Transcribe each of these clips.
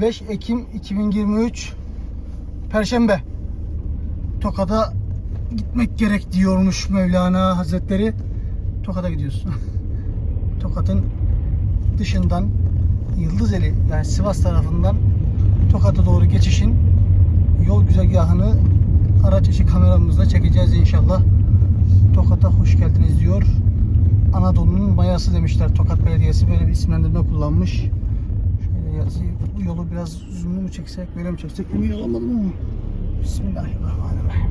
5 Ekim 2023 Perşembe Tokat'a gitmek gerek diyormuş Mevlana Hazretleri. Tokat'a gidiyorsun. Tokat'ın dışından Yıldızeli yani Sivas tarafından Tokat'a doğru geçişin yol güzergahını araç içi kameramızla çekeceğiz inşallah. Tokat'a hoş geldiniz diyor. Anadolu'nun mayası demişler. Tokat Belediyesi böyle bir isimlendirme kullanmış. Yazıyı, bu yolu biraz zoomlu mu çeksek, böyle mi çeksek emin olamadım ama. Bismillahirrahmanirrahim.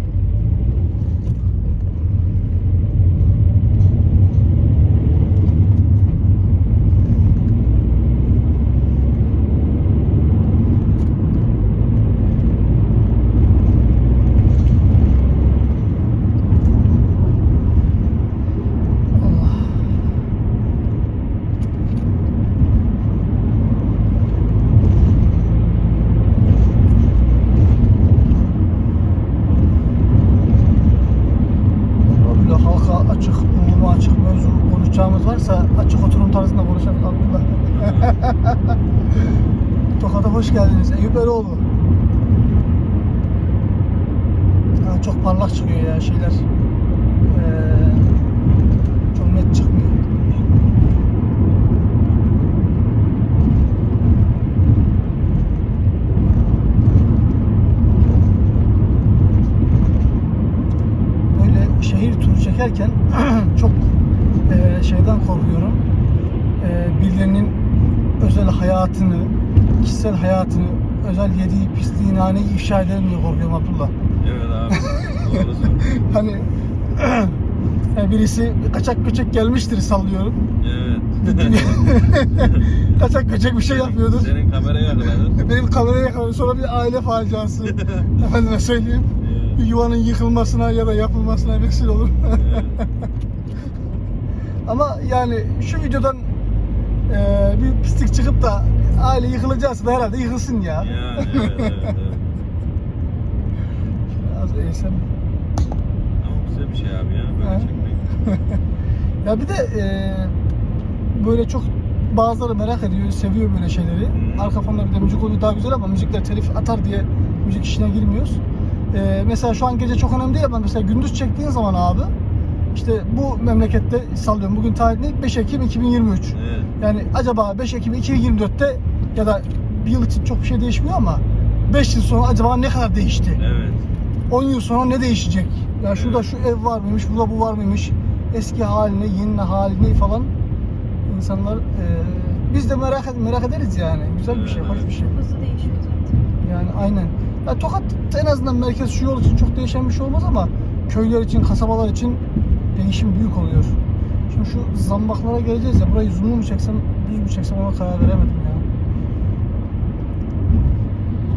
Allah. Böyle halka açık, umuma açık mevzu konuşacağımız varsa açık oturum tarzında konuşalım Abdullah. Tokat'a hoş geldiniz. Eyüp Eroğlu. Ha, çok çıkıyor ya şeyler. Ee, çok net çıkmıyor. Böyle şehir turu çekerken çok e, şeyden korkuyorum. E, birilerinin özel hayatını, kişisel hayatını, özel yediği pisliği naneyi ifşa ederim diye korkuyorum Abdullah. Evet abi. Hani yani birisi kaçak göçek gelmiştir sallıyorum. Evet. kaçak göçek bir şey yapıyordur. Senin kameraya yakaladın. Benim kameraya yakaladı. Sonra bir aile faciası. Efendime söyleyeyim. Bir yuvanın yıkılmasına ya da yapılmasına vesile olur. Ama yani şu videodan e, bir pislik çıkıp da aile yıkılacaksa da herhalde yıkılsın ya. Yani evet, evet, evet. Az eğsem. Ama güzel bir şey abi ya Ha. böyle çekmek. Ya bir de e, böyle çok bazıları merak ediyor, seviyor böyle şeyleri. Hmm. Arka fonda bir de müzik oluyor daha güzel ama müzikler telif atar diye müzik işine girmiyoruz. E, mesela şu an gece çok önemli değil ama mesela gündüz çektiğin zaman abi işte bu memlekette sallıyorum bugün tarih ne? 5 Ekim 2023. Evet. Yani acaba 5 Ekim 2024'te ya da bir yıl için çok bir şey değişmiyor ama 5 yıl sonra acaba ne kadar değişti? Evet. 10 yıl sonra ne değişecek? Ya şurada şu ev var mıymış, burada bu var mıymış? Eski haline, yeni haline falan insanlar e, biz de merak merak ederiz yani. Güzel bir şey, hoş bir şey. Hızlı değişiyor zaten. Yani aynen. Ya Tokat en azından merkez şu yol için çok değişen bir şey olmaz ama köyler için, kasabalar için değişim büyük oluyor. Şimdi şu zambaklara geleceğiz ya. Burayı zoomlu mu çeksem, düz mü çeksem ona karar veremedim ya.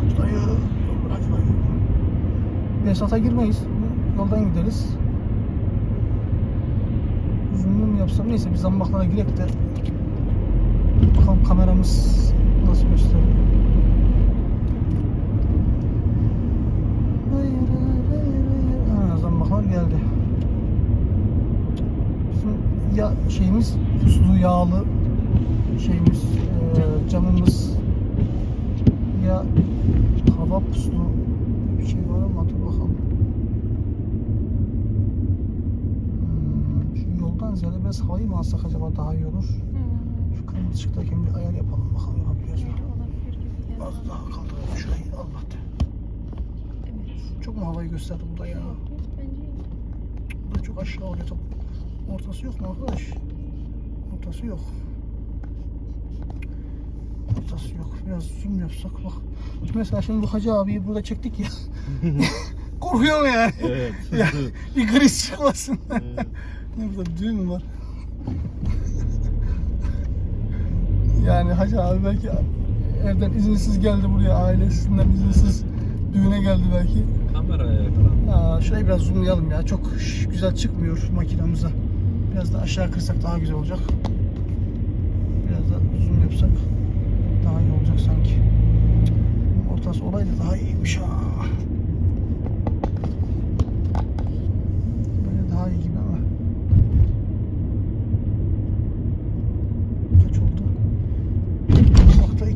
Hacı dayı, hacı dayı. Besat'a girmeyiz. Bu Yoldan gideriz. Zoomlu mu yapsam? Neyse bir zambaklara girek de bakalım kameramız nasıl gösteriyor. Zambaklar geldi. Bizim ya şeyimiz puslu yağlı şeyimiz e, camımız ya hava puslu bir şey var ama dur bakalım. Hmm, şu yoldan ziyade biraz havayı mı alsak acaba daha iyi olur? Şu kırmızı ışıktayken bir ayar yapalım bakalım yapabiliyoruz mu? Az daha kaldıralım şurayı Allah Evet. Çok mu havayı gösterdi bu da ya? Yok, bence iyi. Bu da çok aşağı oluyor top. Ortası yok mu arkadaş? Ortası yok. Ortası yok. Biraz zoom yapsak bak. Mesela şimdi bu Hacı abiyi burada çektik ya. Korkuyorum yani. Evet. ya, bir kriz çıkmasın. Evet. ne burada bir düğün mü var? yani Hacı abi belki evden izinsiz geldi buraya ailesinden izinsiz düğüne geldi belki. Kameraya yakaladın. Aa, şurayı biraz zoomlayalım ya. Çok güzel çıkmıyor makinamıza. Biraz da aşağı kırsak daha güzel olacak. Biraz da zoom yapsak daha iyi olacak sanki. Ortası olaydı daha iyiymiş ha.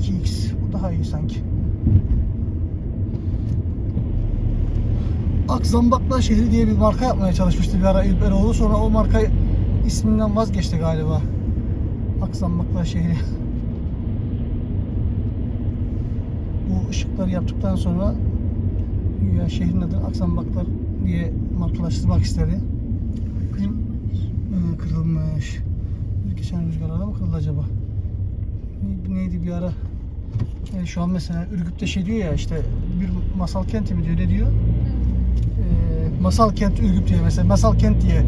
2X. Bu daha iyi sanki. Akzambakla Şehri diye bir marka yapmaya çalışmıştı bir ara İlberoğlu. Sonra o marka isminden vazgeçti galiba. Akzambakla Şehri. Bu ışıkları yaptıktan sonra ya şehrin adını Akzambaklar diye markalaştırmak istedi. Kırılmış. Ee, kırılmış. Geçen rüzgarlarda mı kırıldı acaba? neydi bir ara yani şu an mesela Ürgüp'te şey diyor ya işte bir masal kenti mi diyor ne diyor? Ee, masal kent Ürgüp diye mesela masal kent diye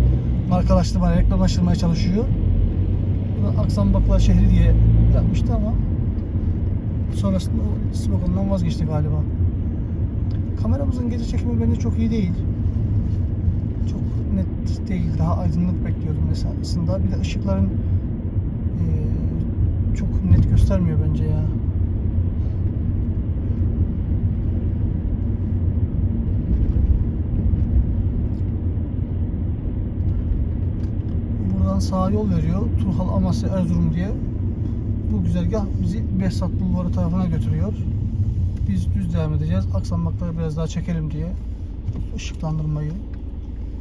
markalaştırmaya, reklamlaştırmaya çalışıyor. Bu da Akzambaklar şehri diye yapmıştı ama sonrasında o slogandan vazgeçti galiba. Kameramızın gece çekimi bence çok iyi değil. Çok net değil. Daha aydınlık bekliyordum mesela aslında. Bir de ışıkların eee, çok net göstermiyor bence ya. Buradan sağa yol veriyor. Turhal Amasya Erzurum diye. Bu güzergah bizi Behzat Bulvarı tarafına götürüyor. Biz düz devam edeceğiz. Aksanmakları biraz daha çekelim diye. Işıklandırmayı,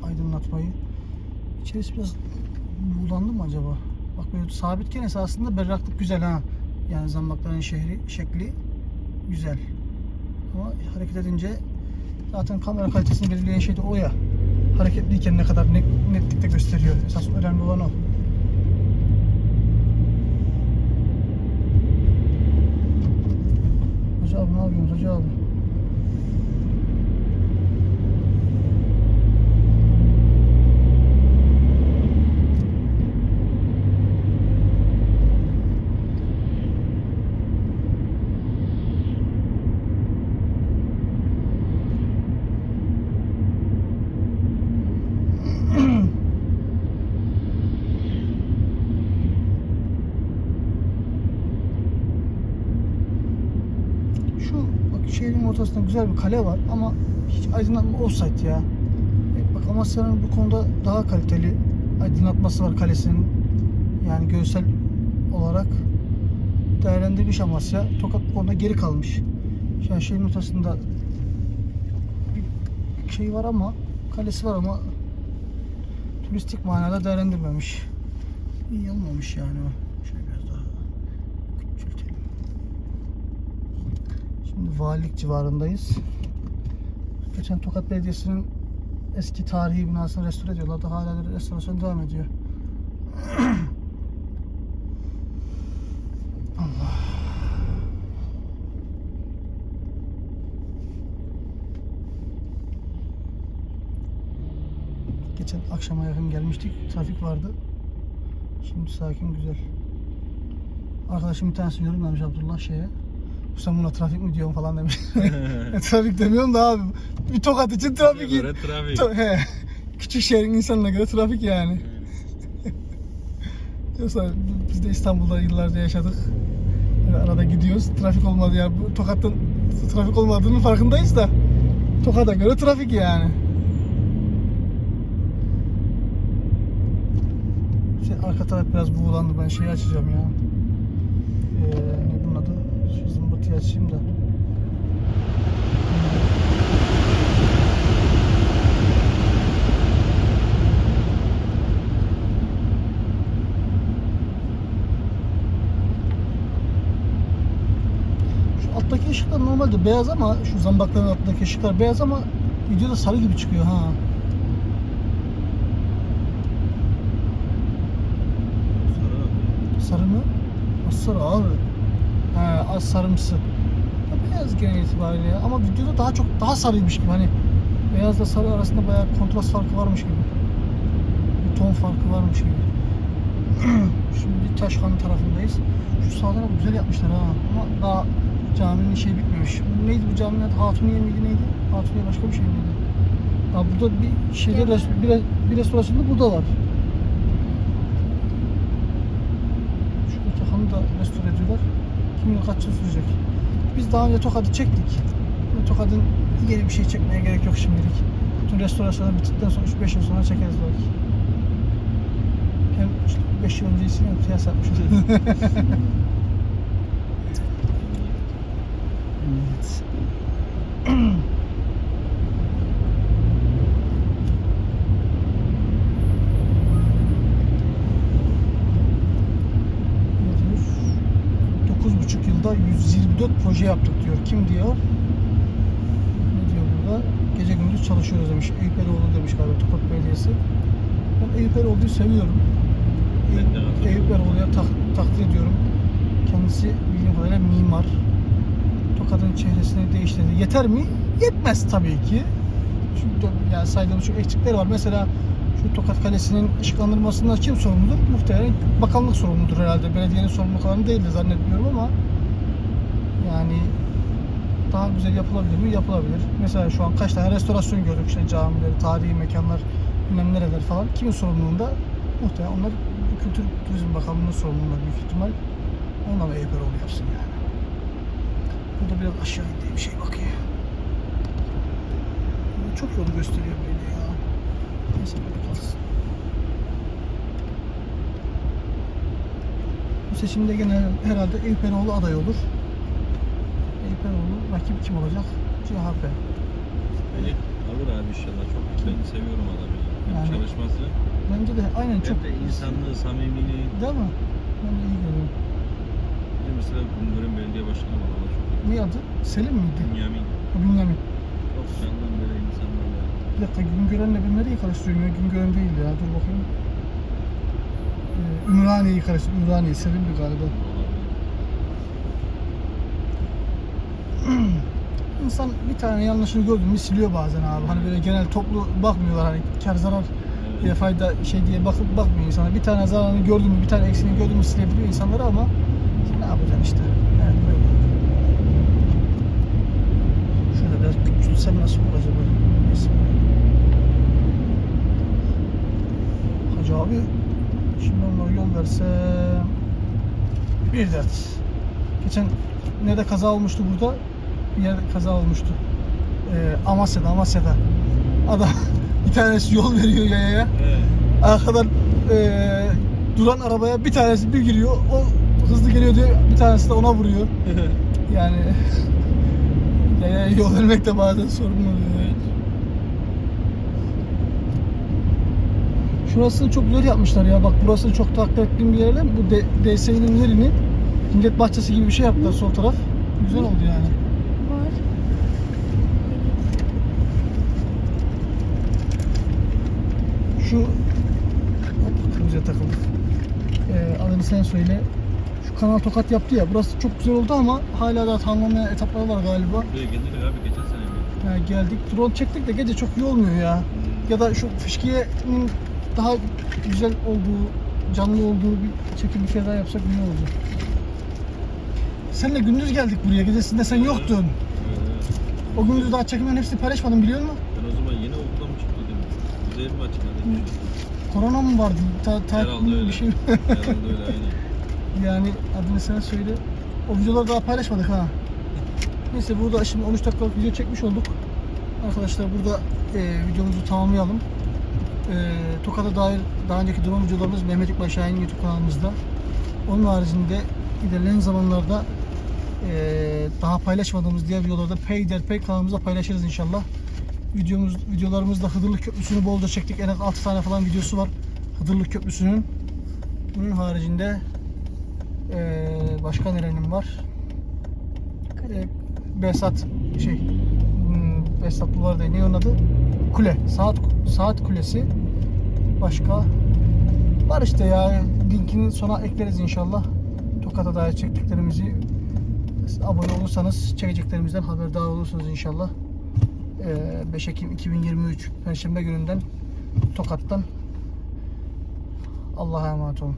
aydınlatmayı. İçerisi biraz buğulandı mı acaba? Bak böyle sabitken esasında berraklık güzel ha. Yani zambakların şehri, şekli güzel. Ama hareket edince zaten kamera kalitesini belirleyen şey de o ya. Hareketliyken ne kadar net, netlikte gösteriyor. Esas önemli olan o. Hoca abi ne yapıyorsunuz hoca abi? Şu bak şehrin ortasında güzel bir kale var ama hiç aydınlatma offsite ya. E, Bak Amasya'nın bu konuda daha kaliteli aydınlatması var kalesinin. Yani görsel olarak değerlendirilmiş Amasya. Tokat bu konuda geri kalmış. Yani şehrin ortasında bir şey var ama kalesi var ama turistik manada değerlendirmemiş. İyi olmamış yani o. Şöyle biraz daha küçültelim. Şimdi valilik civarındayız. Geçen Tokat Belediyesi'nin eski tarihi binasını restore ediyorlardı. Hala restorasyon devam ediyor. Geçen akşama yakın gelmiştik. Trafik vardı. Şimdi sakin güzel. Arkadaşım bir tanesi yorumlamış Abdullah şeye. Sen buna trafik mi diyorsun falan demiş. E, trafik demiyorum da abi. Bir tokat için trafik. Göre trafik. To- he. Küçük şehrin insanına göre trafik yani. Yoksa biz de İstanbul'da yıllarca yaşadık. Arada gidiyoruz. Trafik olmadı ya. Bu Tokat'ın trafik olmadığının farkındayız da. Tokat'a göre trafik yani. Şey, arka taraf biraz buğulandı. Ben şeyi açacağım ya. Ee, zımbırtıyı açayım da. Şu alttaki ışıklar normalde beyaz ama şu zambakların altındaki ışıklar beyaz ama videoda sarı gibi çıkıyor ha. Sarı mı? Az sarı abi. He, az sarımsı. Ya beyaz genel itibariyle ya. Ama videoda daha çok daha sarıymış gibi hani beyazla sarı arasında bayağı kontrast farkı varmış gibi. Bir ton farkı varmış gibi. Şimdi Taşhan tarafındayız. Şu sağ tarafı güzel yapmışlar ha. Ama daha caminin şey bitmemiş. Neydi bu caminin adı? Hatuniye miydi neydi? Hatuniye başka bir şey miydi? Ha burada bir şeyde res- bir, bir restorasyonda burada var. Şuradaki hanı da restore ediyorlar. Kim bilir kaç yıl sürecek. Biz daha önce Tokat'ı çektik. Tokat'ın yeni bir şey çekmeye gerek yok şimdilik. Bütün restorasyonlar bittikten sonra 3-5 yıl sonra çekeriz belki. Hem işte 5 yıl öncesini kıyas yapmışız. evet. Tokat'ta 124 proje yaptık diyor. Kim diyor? Ne diyor burada? Gece gündüz çalışıyoruz demiş. Eyüp Eroğlu demiş galiba Tokat Belediyesi. Ben Eyüp Eroğlu'yu seviyorum. Eyüp. Eyüp Eroğlu'ya tak- takdir ediyorum. Kendisi bildiğim kadarıyla mimar. Tokat'ın çehresini değiştirdi. Yeter mi? Yetmez tabii ki. Çünkü yani saydığımız çok eksikler var. Mesela şu Tokat Kalesi'nin ışıklandırmasından kim sorumludur? Muhtemelen bakanlık sorumludur herhalde. Belediyenin sorumluluk alanı değil de zannetmiyorum ama daha güzel yapılabilir mi? Yapılabilir. Mesela şu an kaç tane restorasyon gördük işte camileri, tarihi mekanlar, bilmem nereler falan. Kimin sorumluluğunda? Muhtemelen onlar Kültür Turizm Bakanlığı'nın sorumluluğunda büyük ihtimal. Ona da Eyüperoğlu yapsın yani. Burada biraz aşağı indiği bir şey. Böyle Çok yolu gösteriyor böyle ya. Neyse böyle kalsın. Bu seçimde gene herhalde Eyüp aday olur. Eroğlu rakip kim olacak? CHP. Beni alır abi inşallah. Çok ben seviyorum adamı. Hem Yani- çalışması Bence de aynen çok hem de insanlığı, samimiliği. Değil mi? Ben de iyi görüyorum. Bir de mesela Güngör'ün belediye başkanı var. Allah çok iyi. Ne adı? Selim miydi? Bünyamin. Ha, Bünyamin. Çok candan beri insanlar ya. Bir dakika Güngören'le ben nereyi karıştırıyorum ya? Güngören değil ya. Dur bakayım. Ee, Ümraniye'yi karıştırıyorum. Ümraniye. Selim'di galiba. İnsan bir tane yanlışını gördü mü siliyor bazen abi. Hani böyle genel toplu bakmıyorlar hani kar zarar Evet. ya fayda şey diye bakıp bakmıyor insana. Bir tane zararını gördü mü, bir tane eksiğini gördü mü silebiliyor insanları ama sen ne yapacaksın işte. Yani böyle. Şöyle biraz küçülsem nasıl olur acaba? Neyse. Hacı abi şimdi onlara yol verse bir dert. Geçen nerede kaza olmuştu burada? Bir yerde kaza olmuştu. Ee, Amasya'da, Amasya'da. Adam bir tanesi yol veriyor yayaya. Evet. Arkadan eee, duran arabaya bir tanesi bir giriyor. O hızlı geliyor diye bir tanesi de ona vuruyor. Yani yaya yol vermek de bazen sorun oluyor. evet. Şurasını çok güzel yapmışlar ya. Bak burası çok takdir ettiğim bir yer değil mi? Bu D- DSİ'nin yerini millet bahçesi gibi bir şey yaptılar sol taraf. Güzel oldu yani. Var. Şu hop kırmızıya takıldık. Ee, adını sen söyle. Şu kanal tokat yaptı ya. Burası çok güzel oldu ama hala daha tamamlamayan etapları var galiba. Buraya geldik abi geçen sene mi? Yani geldik. Drone çektik de gece çok iyi olmuyor ya. Ya da şu fışkiyenin daha güzel olduğu, canlı olduğu bir çekim bir kere daha yapsak iyi olacak. Senle gündüz geldik buraya. Gecesinde sen yoktun. Evet. O gündüz daha çekimlerin hepsini paylaşmadım biliyor musun? Ben o zaman yeni çıktıydım? Güzel mi açıkladı? Korona mı vardı? Ta, ta, Herhalde öyle. bir şey. Herhalde öyle aynen. yani adını sen söyle. O videoları daha paylaşmadık ha. Neyse burada şimdi 13 dakikalık video çekmiş olduk. Arkadaşlar burada e, videomuzu tamamlayalım. E, Tokat'a dair daha önceki drone videolarımız Mehmet İkbal Şahin YouTube kanalımızda. Onun haricinde ilerleyen zamanlarda e, daha paylaşmadığımız diğer videolarda peyderpey kanalımızda paylaşırız inşallah. Videomuz, videolarımızda Hıdırlık Köprüsü'nü bolca çektik. En az 6 tane falan videosu var Hıdırlık Köprüsü'nün. Bunun haricinde e, başka nerenin var? E, Behzat şey hmm, Behzat Bulvarı değil. Ne onun adı? Kule. Saat Saat Kulesi. Başka var işte ya. Linkini sona ekleriz inşallah. Tokat'a dair çektiklerimizi abone olursanız çekeceklerimizden haberdar olursunuz inşallah. Ee, 5 Ekim 2023 Perşembe gününden Tokat'tan Allah'a emanet olun.